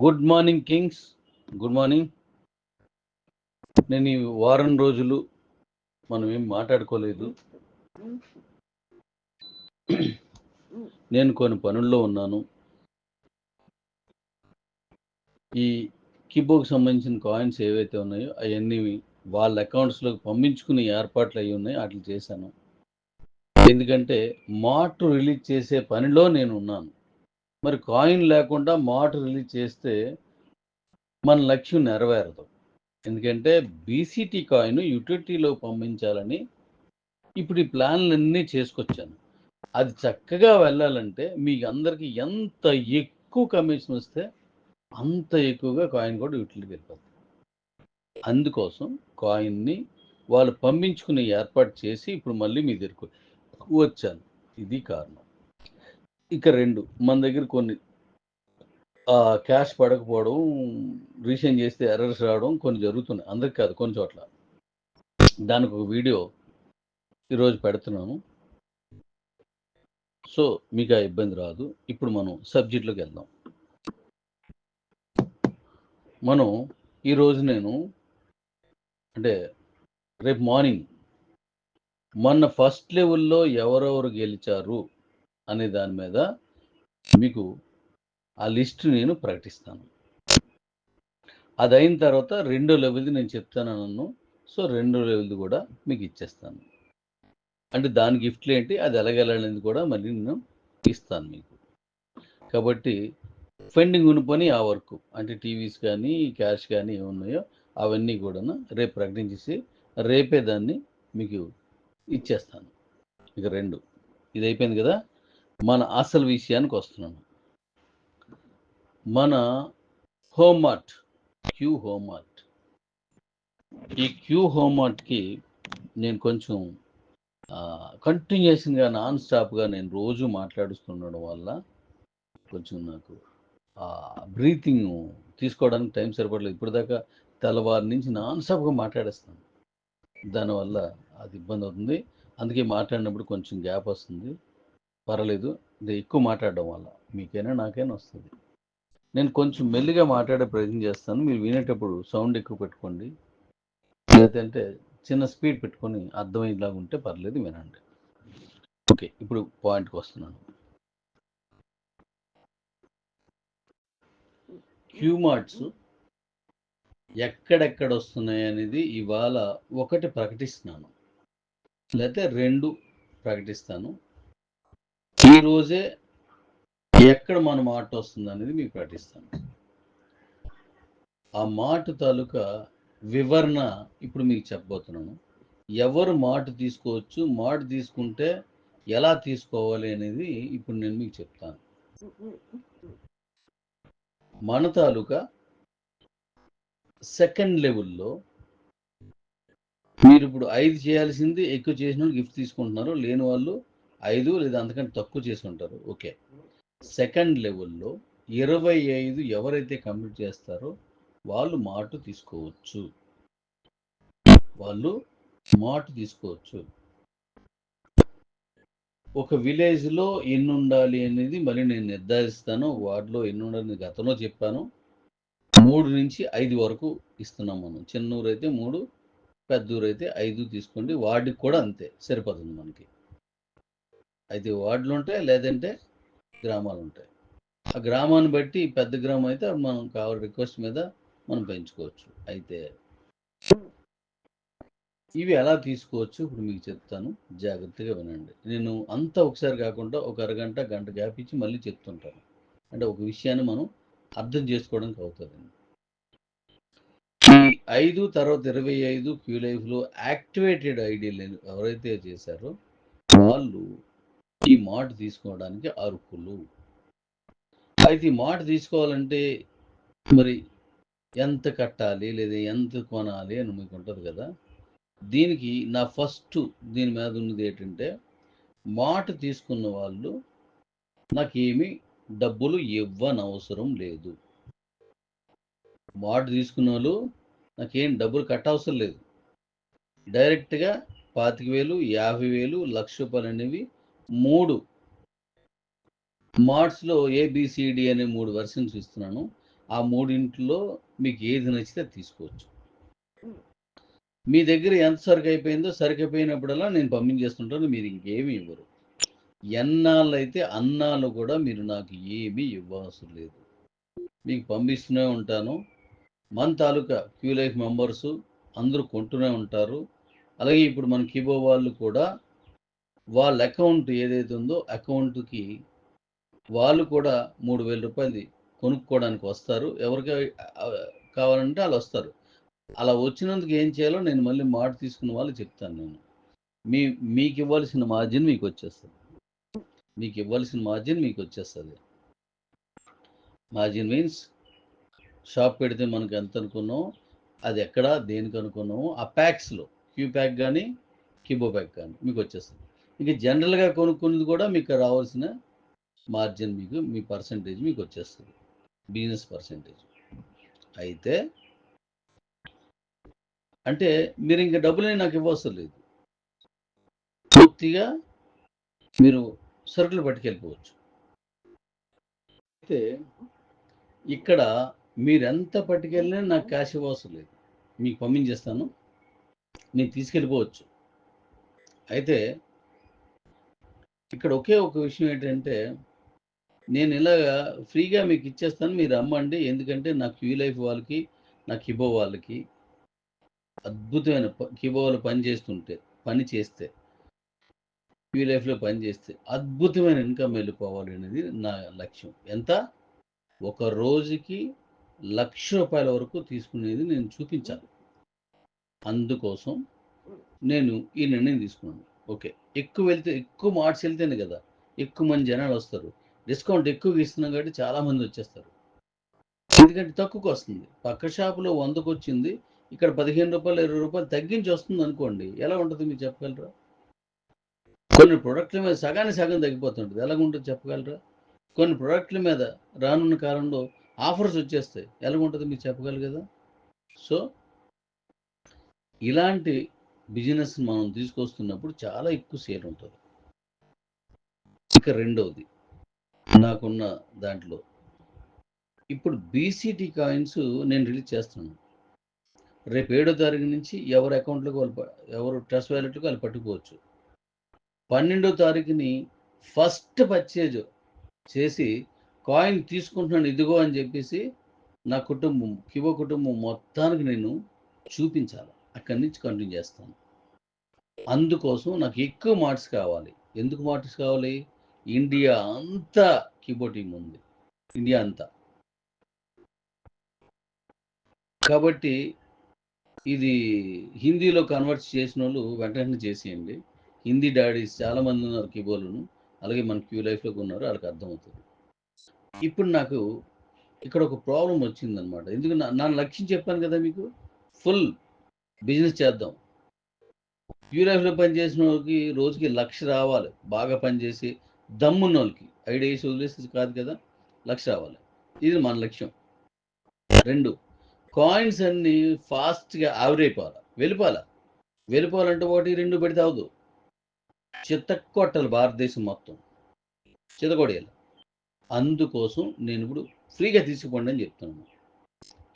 Good morning kings. Good morning. నేను ఈ వారం రోజులు మనం ఏం మాట్లాడుకోలేదు. నేను కొన్ని పనుల్లో ఉన్నాను. ఈ కిబోకి సంబంధించిన కాయిన్స్ ఏవైతే ఉన్నాయో అవన్నీ వాళ్ళ అకౌంట్స్లోకి పంపించుకునే ఏర్పాట్లు అయి ఉన్నాయి. వాటిని చేశాను. ఎందుకంటే మార్ట్ రిలీజ్ చేసే పనిలో నేను ఉన్నాను. మరి కాయిన్ లేకుండా మార్ట్ రిలీజ్ చేస్తే మన లక్ష్యం నెరవేరదు. ఎందుకంటే బీసీటీ కాయిన్ యూటిలిటీలో పంపించాలని ఇప్పుడు ఈ ప్లాన్లన్నీ చేసుకొచ్చాను. అది చక్కగా వెళ్ళాలంటే మీకు అందరికీ ఎంత ఎక్కువ కమిషన్ వస్తే అంత ఎక్కువగా కాయిన్ కూడా యూటిలిటీకి వెళ్ళిపోతుంది. అందుకోసం కాయిన్ని వాళ్ళు పంపించుకునే ఏర్పాటు చేసి ఇప్పుడు మళ్ళీ మీ దగ్గరకు వచ్చాను. ఇది కారణం. ఇక రెండు మన దగ్గర కొన్ని. క్యాష్ పడకపోవడం రీసెంట్ చేస్తే ఎర్రర్స్ రావడం కొన్ని జరుగుతున్నాయి. అందరికి కాదు కొన్ని చోట్ల. దానికి ఒక వీడియో ఈరోజు పెడుతున్నాను. సో మీకు ఆ ఇబ్బంది రాదు. ఇప్పుడు మనం సబ్జెక్ట్లోకి వెళ్దాం. మనం ఈరోజు నేను అంటే రేపు మార్నింగ్ మొన్న ఫస్ట్ లెవెల్లో ఎవరెవరు గెలిచారు? అనే దాని మీద మీకు ఆ లిస్ట్ నేను ప్రకటిస్తాను. అది అయిన తర్వాత రెండో లెవెల్ది నేను చెప్తాను నన్ను. సో రెండో లెవెల్ది కూడా మీకు ఇచ్చేస్తాను. అంటే దాని గిఫ్ట్లు ఏంటి? అది ఎలాగెళ్ళాలనేది కూడా మళ్ళీ నేను ఇస్తాను మీకు. కాబట్టి ఫండింగ్ ఉన్న పని ఆ వర్క్ అంటే టీవీస్ కానీ క్యాష్ కానీ ఏమున్నాయో అవన్నీ కూడా రేపు ప్రకటించేసి రేపే దాన్ని మీకు ఇచ్చేస్తాను. ఇక రెండు. ఇది అయిపోయింది కదా? మన అసలు విషయానికి వస్తున్నాను. మన హోమార్ట్ క్యూ హోమార్ట్ ఈ క్యూ హోమార్ట్కి నేను కొంచెం కంటిన్యూషన్గా నాన్ స్టాప్గా నేను రోజు మాట్లాడుస్తుండడం వల్ల కొంచెం నాకు బ్రీతింగ్ తీసుకోవడానికి టైం సరిపడలేదు. ఇప్పుడు దాకా తెల్లవారి నుంచి నాన్ స్టాప్గా మాట్లాడేస్తాను. దానివల్ల అది ఇబ్బంది అవుతుంది. అందుకే మాట్లాడినప్పుడు కొంచెం గ్యాప్ వస్తుంది. పర్వాలేదు. ఎక్కువ మాట్లాడడం వల్ల. మీకైనా నాకైనా వస్తుంది. నేను కొంచెం మెల్లిగా మాట్లాడే ప్రయత్నం చేస్తాను. మీరు వినేటప్పుడు సౌండ్ ఎక్కువ పెట్టుకోండి. లేదంటే చిన్న స్పీడ్ పెట్టుకొని అర్థమయ్యేలాగా ఉంటే పర్లేదు వినండి. ఓకే ఇప్పుడు పాయింట్కి వస్తున్నాను. క్యూమార్ట్స్ ఎక్కడెక్కడ వస్తున్నాయి అనేది ఇవాళ ఒకటి ప్రకటిస్తున్నాను. లేకపోతే రెండు ప్రకటిస్తాను. ఈరోజే ఎక్కడ మన మాట వస్తుంది అనేది మీకు ప్రకటిస్తాను. ఆ మాట తాలూకా వివరణ ఇప్పుడు మీకు చెప్పబోతున్నాను. ఎవరు మాట తీసుకోవచ్చు మాట తీసుకుంటే ఎలా తీసుకోవాలి అనేది ఇప్పుడు నేను మీకు చెప్తాను. మన తాలూకా సెకండ్ లెవెల్లో మీరు ఇప్పుడు ఐదు చేయాల్సింది ఎక్కువ చేసిన వాళ్ళు గిఫ్ట్ తీసుకుంటున్నారు లేని వాళ్ళు ఐదు లేదా అంతకంటే తక్కువ చేసుకుంటారు. ఓకే. సెకండ్ లెవెల్లో ఇరవై ఐదు ఎవరైతే కంప్లీట్ చేస్తారో వాళ్ళు మాట తీసుకోవచ్చు. వాళ్ళు మాట తీసుకోవచ్చు. ఒక విలేజ్లో ఎన్ని ఉండాలి అనేది మళ్ళీ నేను నిర్ధారిస్తాను. వార్డులో ఎన్ని ఉండాలని గతంలో చెప్పాను. మూడు నుంచి ఐదు వరకు ఇస్తున్నాం మనం. చిన్నూరు అయితే మూడు పెద్దూరు అయితే ఐదు తీసుకోండి. వార్డుకి కూడా అంతే. సరిపోతుంది మనకి. అయితే వార్డులు ఉంటాయి లేదంటే గ్రామాలు ఉంటాయి ఆ గ్రామాన్ని బట్టి పెద్ద గ్రామం అయితే మనం కావాలి రిక్వెస్ట్ మీద మనం పెంచుకోవచ్చు. అయితే ఇవి ఎలా తీసుకోవచ్చు? ఇప్పుడు మీకు చెప్తాను. జాగ్రత్తగా వినండి. నేను అంతా ఒకసారి కాకుండా ఒక అరగంట గంట గ్యాప్ ఇచ్చి మళ్ళీ చెప్తుంటాను. అంటే ఒక విషయాన్ని మనం అర్థం చేసుకోవడానికి అవుతుంది ఈ ఐదు తర్వాత ఇరవై ఐదు క్యూ లైఫ్లో యాక్టివేటెడ్ ఐడీలు ఎవరైతే చేశారో వాళ్ళు ఈ మాట తీసుకోవడానికి అర్హులు? అయితే ఈ మాట తీసుకోవాలంటే మరి ఎంత కట్టాలి లేదా ఎంత కొనాలి అని మీకు ఉంటుంది కదా? దీనికి నా ఫస్ట్ దీని మీద ఉన్నది ఏంటంటే మాట తీసుకున్న వాళ్ళు నాకేమి డబ్బులు ఇవ్వనవసరం లేదు. మాట తీసుకున్న వాళ్ళు నాకేం డబ్బులు కట్టవసరం లేదు. డైరెక్ట్గా పాతిక వేలు యాభై వేలు లక్ష రూపాయలు అనేవి మూడు. మార్ట్స్లో ఏబిసిడి అనే మూడు వెర్షన్స్ ఇస్తున్నాను. ఆ మూడింట్లో మీకు ఏది నచ్చితే తీసుకోవచ్చు. మీ దగ్గర ఎంత సరుకు అయిపోయిందో సరుకు అయిపోయినప్పుడల్లా నేను పంపించేస్తుంటాను మీరు ఇంకేమీ ఇవ్వరు. ఎన్నాళ్ళు అయితే అన్నాళ్ళు కూడా మీరు నాకు ఏమీ ఇవ్వవసరం లేదు. మీకు పంపిస్తూనే ఉంటాను. మన తాలూకా క్యూ లైఫ్ మెంబర్స్ అందరూ కొంటూనే ఉంటారు. అలాగే ఇప్పుడు మన కిబో వాళ్ళు కూడా వాళ్ళ అకౌంట్ ఏదైతే ఉందో అకౌంట్కి వాళ్ళు కూడా మూడు వేల రూపాయలు కొనుక్కోవడానికి వస్తారు. ఎవరికి కావాలంటే వాళ్ళు వస్తారు. అలా వచ్చినందుకు ఏం చేయాలో నేను మళ్ళీ మాట తీసుకున్న వాళ్ళు చెప్తాను నేను. మీ మీకు ఇవ్వాల్సిన మార్జిన్ మీకు వచ్చేస్తుంది. మీకు ఇవ్వాల్సిన మార్జిన్ మీకు వచ్చేస్తుంది. మార్జిన్ మీన్స్ షాప్ పెడితే మనకు ఎంత అనుకున్నామో అది ఎక్కడ దేనికి అనుకున్నామో ఆ ప్యాక్స్లో క్యూ ప్యాక్ కానీ కిబో ప్యాక్ కానీ మీకు వచ్చేస్తుంది. ఇక జనరల్గా కొనుక్కున్నది కూడా మీకు రావాల్సిన మార్జిన్ మీకు మీ పర్సంటేజ్ మీకు వచ్చేస్తుంది. Business percentage. అయితే అంటే మీరు ఇంకా డబ్బులని నాకు ఇవ్వవసరం లేదు. పూర్తిగా మీరు సరుకులు పట్టుకెళ్ళిపోవచ్చు. అయితే ఇక్కడ మీరు ఎంత పట్టుకెళ్ళినా నాకు క్యాష్ ఇవ్వవసరం లేదు. మీకు పంపించేస్తాను. నేను తీసుకెళ్ళిపోవచ్చు. అయితే ఇక్కడ ఒకే ఒక విషయం ఏంటంటే నేను ఇలాగా ఫ్రీగా మీకు ఇచ్చేస్తాను మీరు అమ్మండి ఎందుకంటే నా క్యూ లైఫ్ వాళ్ళకి నా కిబో వాళ్ళకి అద్భుతమైన ప- కిబో వాళ్ళు పని చేస్తుంటే పని చేస్తే క్యూ లైఫ్లో పని చేస్తే అద్భుతమైన ఇన్కమ్ వెళ్ళిపోవాలి అనేది నా లక్ష్యం. ఎంత? ఒక రోజుకి లక్ష రూపాయల వరకు తీసుకునేది నేను చూపించాలి. అందుకోసం నేను ఈ నిర్ణయం తీసుకున్నాను. ఓకే. ఎక్కువ వెళ్తే ఎక్కువ మార్ట్స్ వెళ్తేనే కదా ఎక్కువ మంది జనాలు వస్తారు. డిస్కౌంట్ ఎక్కువ ఇస్తున్నాం కాబట్టి చాలా మంది వచ్చేస్తారు. ఎందుకంటే తక్కువకు వస్తుంది. పక్క షాపులో వందకు వచ్చింది ఇక్కడ పదిహేను రూపాయలు ఇరవై రూపాయలు తగ్గించి వస్తుంది అనుకోండి ఎలా ఉంటుంది మీరు చెప్పగలరా? కొన్ని ప్రొడక్ట్ల మీద సగానికి సగం తగ్గిపోతుంటుంది. ఎలాగుంటుంది చెప్పగలరా? కొన్ని ప్రొడక్ట్ల మీద రానున్న కాలంలో ఆఫర్స్ వచ్చేస్తాయి. ఎలాగుంటుంది మీరు చెప్పగలరు కదా? సో ఇలాంటి బిజినెస్ మనం తీసుకొస్తున్నప్పుడు చాలా ఎక్కువ సేల్ ఉంటుంది. ఇక రెండవది నాకున్న దాంట్లో. ఇప్పుడు బీసీటీ కాయిన్స్ నేను రిలీజ్ చేస్తున్నాను. రేపు ఏడో తారీఖు నుంచి ఎవరి అకౌంట్లోకి వాళ్ళు ప- ఎవరు ట్రస్ట్ వ్యాలెట్కి వాళ్ళు పట్టుకోవచ్చు. పన్నెండో తారీఖుని ఫస్ట్ పర్చేజ్ చేసి కాయిన్ తీసుకుంటున్నాను ఇదిగో అని చెప్పేసి నా కుటుంబం కివో కుటుంబం మొత్తానికి నేను చూపించాలి. అక్కడి నుంచి కంటిన్యూ చేస్తాను. అందుకోసం నాకు ఎక్కువ మార్క్స్ కావాలి. ఎందుకు మార్క్స్ కావాలి? ఇండియా అంతా కీబోర్డ్ టీం ఉంది. ఇండియా అంతా. కాబట్టి ఇది హిందీలో కన్వర్ట్ చేసిన వాళ్ళు వెంటనే చేసేయండి. హిందీ డాడీస్ చాలామంది ఉన్నారు కీబోర్డును అలాగే మన క్యూ లైఫ్లోకి ఉన్నారు వాళ్ళకి అర్థమవుతుంది. ఇప్పుడు నాకు ఇక్కడ ఒక ప్రాబ్లం వచ్చిందనమాట ఎందుకు నా నా లక్ష్యం చెప్పాను కదా మీకు? ఫుల్ బిజినెస్ చేద్దాం. క్యూ పనిచేసిన వాళ్ళకి రోజుకి లక్ష రావాలి. బాగా పనిచేసి దమ్మున్న వాళ్ళకి ఐడియా వేసి వదిలేసి కాదు కదా లక్ష రావాలి. ఇది మన లక్ష్యం. రెండు కాయిన్స్ అన్నీ ఫాస్ట్గా ఆవిరైపోవాలి? వెళ్ళిపోవాలి? వెళ్ళిపోవాలంటే ఒకటి రెండు పెడితే అవదు చిత్తకొట్టాలి భారతదేశం మొత్తం. చితకొడేయాలి అందుకోసం నేను ఇప్పుడు ఫ్రీగా తీసుకోండి అని చెప్తున్నాను.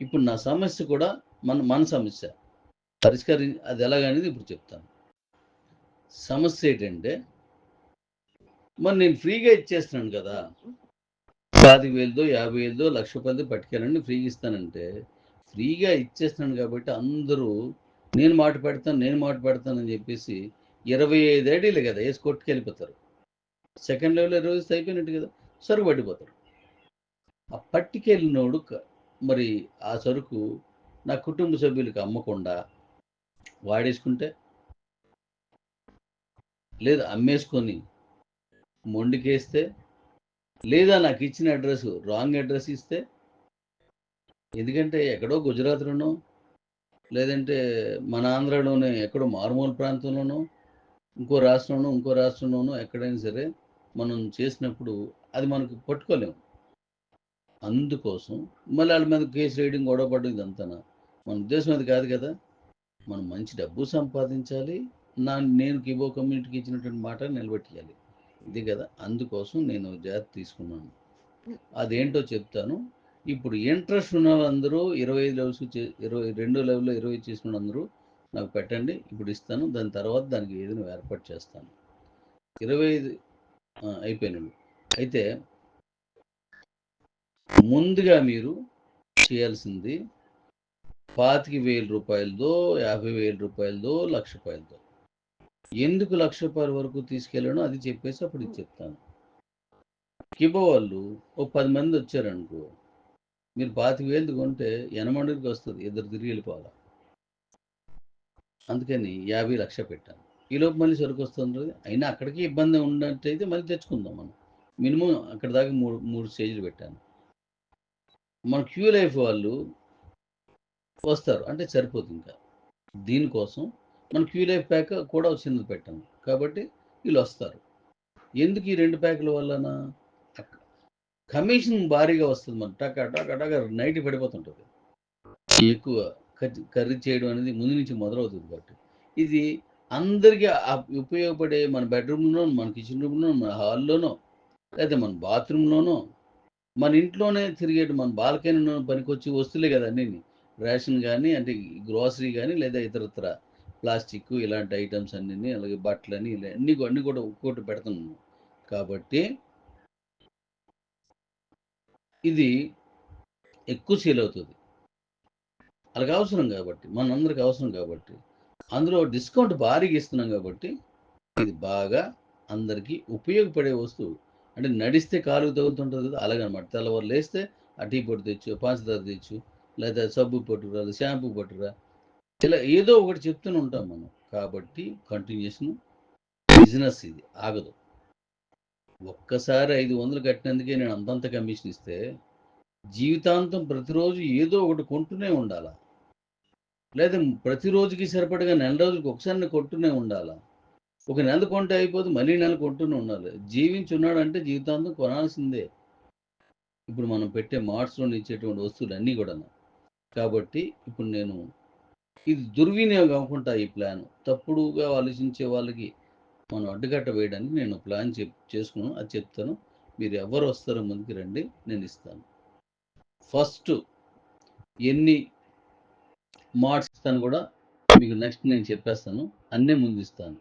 ఇప్పుడు నా సమస్య కూడా మన మన సమస్య. పరిష్కరి అది ఎలాగనేది ఇప్పుడు చెప్తాను. సమస్య ఏంటంటే మరి నేను ఫ్రీగా ఇచ్చేస్తున్నాను కదా. పాతిక వేలదో యాభై వేలదో లక్ష రూపాయలతో పట్టుకెళ్ళండి ఫ్రీగా ఇస్తానంటే ఫ్రీగా ఇచ్చేస్తున్నాను కాబట్టి అందరూ నేను మాట పెడతాను నేను మాట పెడతానని చెప్పేసి ఇరవై ఐదు ఐడీలే కదా వేసి కొట్టుకెళ్ళిపోతారు. సెకండ్ లెవెల్ ఇరవై ఐదు అయిపోయినట్టు కదా సరుకు పట్టిపోతారు ఆ పట్టుకెళ్ళినోడు మరి ఆ సరుకు నా కుటుంబ సభ్యులకు అమ్మకుండా వాడేసుకుంటే? లేదా అమ్మేసుకొని మొండికేస్తే? లేదా నాకు ఇచ్చిన అడ్రస్ రాంగ్ అడ్రస్ ఇస్తే? ఎందుకంటే ఎక్కడో గుజరాత్లోనో లేదంటే మన ఆంధ్రలోనే ఎక్కడో మారుమూల ప్రాంతంలోనో ఇంకో రాష్ట్రంలో ఇంకో రాష్ట్రంలోనో ఎక్కడైనా సరే మనం చేసినప్పుడు అది మనకు పట్టుకోలేము. అందుకోసం మళ్ళీ వాళ్ళ మీద కేసు రేయడం గొడవ పడడం ఇదంతా మన ఉద్దేశం అది కాదు కదా? మనం మంచి డబ్బు సంపాదించాలి నా నేను కిబో కమ్యూనిటీకి ఇచ్చినటువంటి మాట నిలబెట్టాలి ఇది కదా? అందుకోసం నేను జాగ్రత్త తీసుకున్నాను. అదేంటో చెప్తాను. ఇప్పుడు ఇంట్రెస్ట్ ఉన్న వాళ్ళందరూ ఇరవై ఐదు లెవెల్స్ చే- ఇరవై రెండో లెవెల్లో ఇరవై చేసిన వాళ్ళందరూ నాకు పెట్టండి ఇప్పుడు ఇస్తాను దాని తర్వాత దానికి ఏదైనా ఏర్పాటు చేస్తాను. ఇరవై ఐదు అయిపోయినాడు. అయితే ముందుగా మీరు చేయాల్సింది పాతిక వేల రూపాయలదో యాభై వేల రూపాయలదో లక్ష రూపాయలదో. ఎందుకు లక్ష రూపాయల వరకు తీసుకెళ్ళానో అది చెప్పేసి అప్పుడు ఇది చెప్తాను. కిబో వాళ్ళు ఓ పది మంది వచ్చారనుకో మీరు పాతిక వేలు కొంటే ఎనమండికి వస్తుంది ఇద్దరు తిరిగి వెళ్ళిపోవాలి? అందుకని యాభై లక్ష పెట్టాను. ఈలోపు మళ్ళీ సరుకు వస్తుంది అయినా అక్కడికి ఇబ్బంది ఉన్నట్టయితే మళ్ళీ తెచ్చుకుందాం మనం. మినిమం అక్కడ దాకా మూడు మూడు స్టేజ్లు పెట్టాను. మన క్యూ లైఫ్ వాళ్ళు వస్తారు. అంటే సరిపోతుంది ఇంకా. దీనికోసం మన క్యూ లైఫ్ ప్యాక్ కూడా వచ్చింది పెట్టాము కాబట్టి వీళ్ళు వస్తారు. ఎందుకు ఈ రెండు ప్యాకుల వలన కమిషన్ భారీగా వస్తుంది మన టక టక టక నైట్ పడిపోతుంటుంది. ఎక్కువ కర్రీ- చేయడం అనేది ముందు నుంచి మొదలవుతుంది కాబట్టి. ఇది అందరికీ ఉపయోగపడే మన బెడ్రూమ్లో మన కిచెన్ రూమ్లో మన హాల్లోనో లేదా మన బాత్రూంలోనో మన ఇంట్లోనే తిరిగేటి మన బాల్కనీలో పనికొచ్చి వస్తువులే కదా అన్నీ రేషన్ కానీ అంటే గ్రోసరీ కానీ లేదా ఇతరత్ర ప్లాస్టిక్ ఇలాంటి ఐటమ్స్ అన్నీ అలాగే బట్టలని ఇలా అన్నీ అన్నీ కూడా ఒక్కొక్కటి పెడుతున్నాము కాబట్టి ఇది ఎక్కువ సేల్ అవుతుంది. అలాగ అవసరం కాబట్టి మనందరికి అవసరం కాబట్టి. అందులో డిస్కౌంట్ భారీగా ఇస్తున్నాం కాబట్టి ఇది బాగా అందరికీ ఉపయోగపడే వస్తువు. అంటే నడిస్తే కాలుకు తగులుతుంటుంది కదా అలాగనమాట. తెల్లవారు లేస్తే ఆ టీ పొడి తెచ్చు పంచదార తెచ్చు లేదా సబ్బు పట్టురా లేదా షాంపూ పట్టురా ఇలా ఏదో ఒకటి చెప్తూనే ఉంటాం మనం. కాబట్టి కంటిన్యూషన్ బిజినెస్ ఇది ఆగదు. ఒక్కసారి ఐదు వందలు కట్టినందుకే నేను అంతంత కమిషన్ ఇస్తే జీవితాంతం ప్రతిరోజు ఏదో ఒకటి కొంటూనే ఉండాలా? లేదా ప్రతిరోజుకి సరిపడగా నెల రోజులకి ఒకసారి కొంటూనే ఉండాలా? ఒక నెల కొంటే అయిపోతే మళ్ళీ నెల కొంటూనే ఉండాలి. జీవించి ఉన్నాడంటే జీవితాంతం కొనాల్సిందే. ఇప్పుడు మనం పెట్టే మార్ట్స్లో ఇచ్చేటువంటి వస్తువులు అన్నీ కూడా కాబట్టి ఇప్పుడు నేను ఇది దుర్వినియోగం అనుకుంటా ఈ ప్లాన్. తప్పుడుగా ఆలోచించే వాళ్ళకి మనం అడ్డుకట్ట వేయడానికి నేను ప్లాన్ చెప్ చేసుకున్నాను. అది చెప్తాను. మీరు ఎవరు వస్తారో ముందుకు రండి. నేను ఇస్తాను. ఫస్ట్ ఎన్ని మార్క్స్ ఇస్తాను కూడా మీకు నెక్స్ట్ నేను చెప్పేస్తాను. అన్నీ ముందు ఇస్తాను.